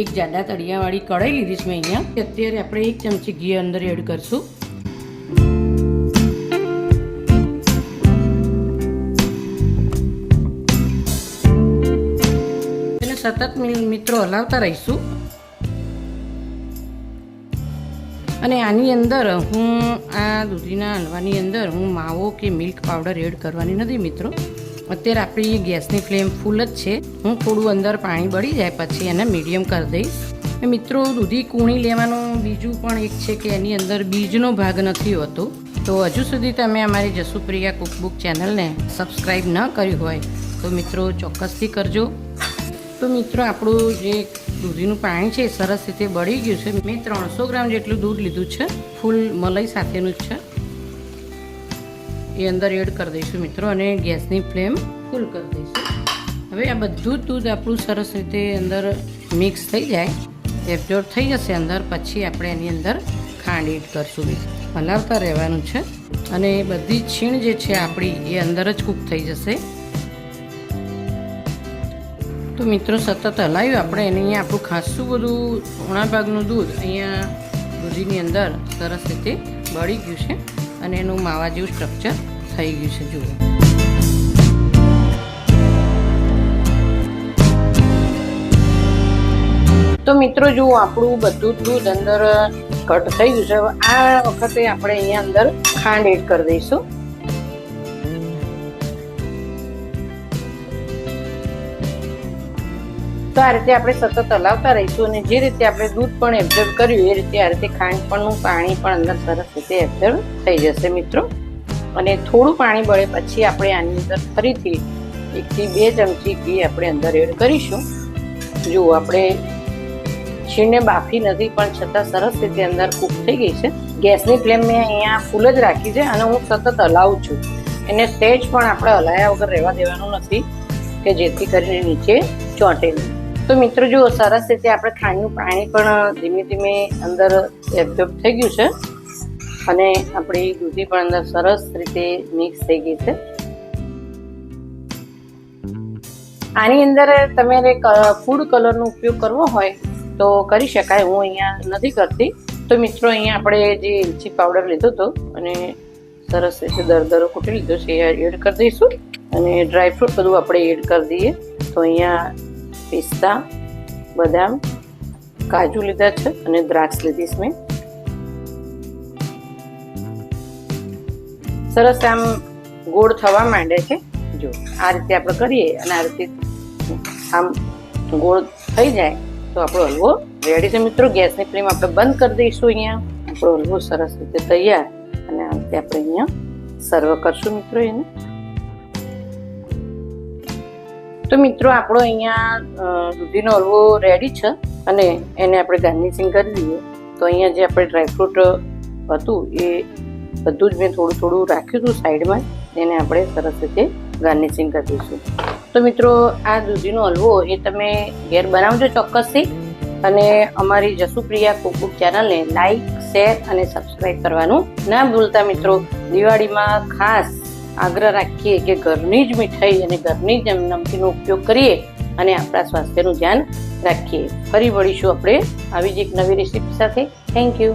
એક જાડા તળિયાવાળી કઢાઈ લીધી છે મેં અહીંયા. અત્યારે આપણે એક ચમચી ઘી અંદર એડ કરશું. એને સતત મિત્રો હલાવતા રહીશું. અને આની અંદર હું આ દૂધીના હલવાની અંદર હું માવો કે મિલ્ક પાવડર એડ કરવાની નથી, મિત્રો. અત્યારે આપણી ગેસની ફ્લેમ ફૂલ જ છે. હું થોડું અંદર પાણી બળી જાય પછી એને મીડિયમ કરી દઈશ. મિત્રો, દૂધી કૂણી લેવાનું બીજું પણ એક છે કે એની અંદર બીજનો ભાગ નથી હોતો. તો હજુ સુધી તમે અમારી જસુપ્રિયા કુકબુક ચેનલને સબસ્ક્રાઈબ ન કર્યું હોય, તો મિત્રો ચોક્કસથી કરજો. તો મિત્રો, આપણું જે દૂધીનું પાણી છે સરસ રીતે બળી ગયું છે. મેં ત્રણસો ગ્રામ જેટલું દૂધ લીધું છે. ફૂલ મલાઈ સાથેનું જ છે. એ અંદર એડ કરી દઈશું મિત્રો અને ગેસની ફ્લેમ ફૂલ કરી દઈશું. હવે આ બધું દૂધ આપણું સરસ રીતે અંદર મિક્સ થઈ જાય, એબ્ઝોર્બ થઈ જશે અંદર, પછી આપણે એની અંદર ખાંડ એડ કરશું હલાવતા રહેવાનું છે અને બધી છીણ જે છે આપણી એ અંદર જ કૂક થઈ જશે. તો મિત્રો સતત હલાવ્યું આપણે એને અહીંયા આપણું ખાસું બધું ઉણા ભાગનું દૂધ અહીંયા દૂધીની અંદર સરસ રીતે બળી ગયું છે. અને એનું માવા જેવું સ્ટ્રક્ચર થઈ ગયું છે, જુઓ. તો મિત્રો, જુઓ, આપણું બધું દૂધ અંદર કટ થઈ ગયું છે. આ વખતે આપણે અહીંયા અંદર ખાંડ એડ કરી દઈશું. તો આ રીતે આપણે સતત હલાવતા રહીશું અને જે રીતે આપણે દૂધ પણ એબ્ઝર્વ કર્યું, એ રીતે આ રીતે ખાંડ પણનું પાણી પણ અંદર સરસ રીતે એબ્ઝર્વ થઈ જશે મિત્રો. અને થોડું પાણી બળે પછી આપણે આની અંદર ફરીથી એકથી બે ચમચી ઘી આપણે અંદર એડ કરીશું. જો આપણે છીણને બાફી નથી, પણ છતાં સરસ રીતે અંદર કૂક થઈ ગઈ છે. ગેસની ફ્લેમ મેં અહીંયા ફૂલ જ રાખી છે અને હું સતત હલાવું છું. એને સહેજ પણ આપણે હલાયા વગર રહેવા દેવાનું નથી, કે જેથી કરીને નીચે ચોંટે નહીં. તો મિત્રો જો સરસ રીતે આપણે ખાંડનું પાણી પણ ધીમે ધીમે અંદર એબ્ઝોર્બ થઈ ગયું છે અને આપણી દૂધી પણ અંદર સરસ રીતે મિક્સ થઈ ગઈ છે. આની અંદર તમારે ફૂડ કલરનો ઉપયોગ કરવો હોય તો કરી શકાય, હું અહીંયા નથી કરતી. તો મિત્રો અહીંયા આપણે જે ઇલચી પાવડર લીધો હતો અને સરસ રીતે દરદરો કૂટી લીધો છે, એ એડ કરી દઈશું. અને ડ્રાયફ્રૂટ બધું આપણે એડ કરી દઈએ. તો અહીંયા પિસ્તા, બદામ, કાજુ લીધા છે અને દ્રાક્ષ લીધી છે મેં. સરસ આમ ગોળ થવા માંડે છે. જો, આ રીતે આપણે કરીએ અને આ રીતે આમ ગોળ થઈ જાય, તો આપણો હલવો રેડી છે. મિત્રો, ગેસની ફ્લેમ આપણે બંધ કરી દઈશું અહીંયા. આપણો હલવો સરસ રીતે તૈયાર અને આ રીતે આપણે અહીંયા સર્વ કરશું મિત્રો એને. તો મિત્રો, આપણો અહીંયા દૂધીનો હલવો રેડી છે અને એને આપણે ગાર્નિશિંગ કરી દઈએ તો અહીંયા જે આપણે ડ્રાયફ્રૂટ હતું, એ બધું જ મેં થોડું થોડું રાખ્યું હતું સાઈડમાં. એને આપણે સરસ રીતે ગાર્નિશિંગ કરી દઈશું. તો મિત્રો, આ દૂધીનો હલવો એ તમે ઘેર બનાવજો ચોક્કસથી. અને અમારી જસુપ્રિયા કુકબુક ચેનલને લાઈક શેર અને સબસ્ક્રાઈબ કરવાનું ના ભૂલતા મિત્રો. દિવાળીમાં ખાસ આગ્રહ રાખીએ કે ઘરની જ મીઠાઈ અને ઘરની જ નમકીનો ઉપયોગ કરીએ અને આપણા સ્વાસ્થ્યનું ધ્યાન રાખીએ. ફરી વળીશું આપણે આવી જ એક નવી રેસીપી સાથે. Thank you